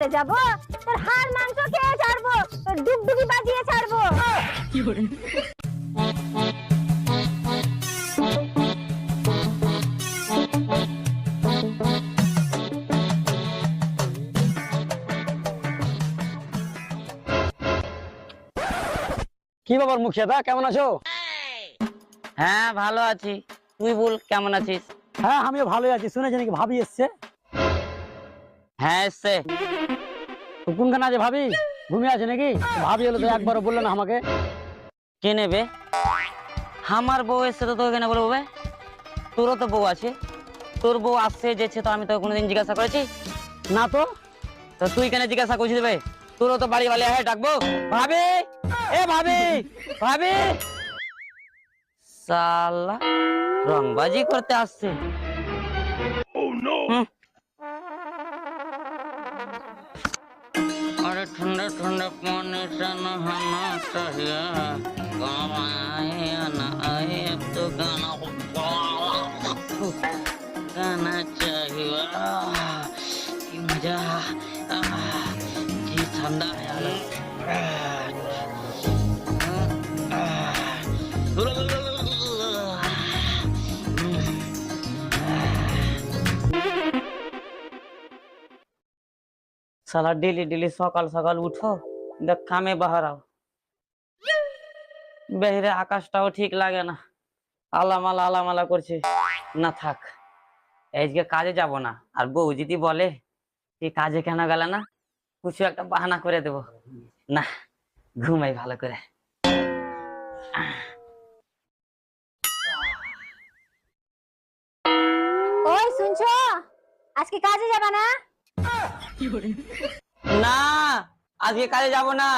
যাব তোর হাড় মাংস খেয়ে ছাড়বো তোর ডুগডুগি বাজিয়ে ছাড়বো। কি ব্যাপার মুখিয়া দা কেমন আছো? হ্যাঁ ভালো আছি। তুই বল কেমন আছিস? হ্যাঁ আমিও ভালোই আছি। শুনেছি নাকি ভাবি এসছে? হ্যাঁ এসছে কোনখানে আছে ভাবি? ঘুমিয়ে আছে নাকি? ভাবি হলো তো একবারও বলল না আমাকে। কে নেবে? আমার বউ এসছে তো তোকে কেন বলব? তোরও তো বউ আছে। তোর বউ আসছে, যেছে তো আমি তো কোনোদিন জিজ্ঞাসা করেছি। না তো? তো তুই কেন জিজ্ঞাসা করছিস বে? তোরও তো বাড়ি বাড়ি হ্যাঁ ডাকবো। ভাবি! এ ভাবি! ভাবি! সালা, রংবাজি করতে আসছে। ठंडे ठंडे पानी से नहाना चाहिए काम आए या ना आए अब तो गाना गाना चाहिए आह, की मजा आह, जी ठंडा है সালা ডেলি ডেলি সকাল সকাল উঠো দেখ কামে বাহারাও বেহরে আকাশটাও ঠিক লাগে না আলামালা আলামালা করছে না থাক আজকে কাজে যাব না আর বউ যদি বলে তুই কাজে কেন গেলে না কিছু একটা বাহানা করে দেব না ঘুমাই ভালো করে শুনছো আজকে কাজে যাবে না না আজকে কাজে যাব না।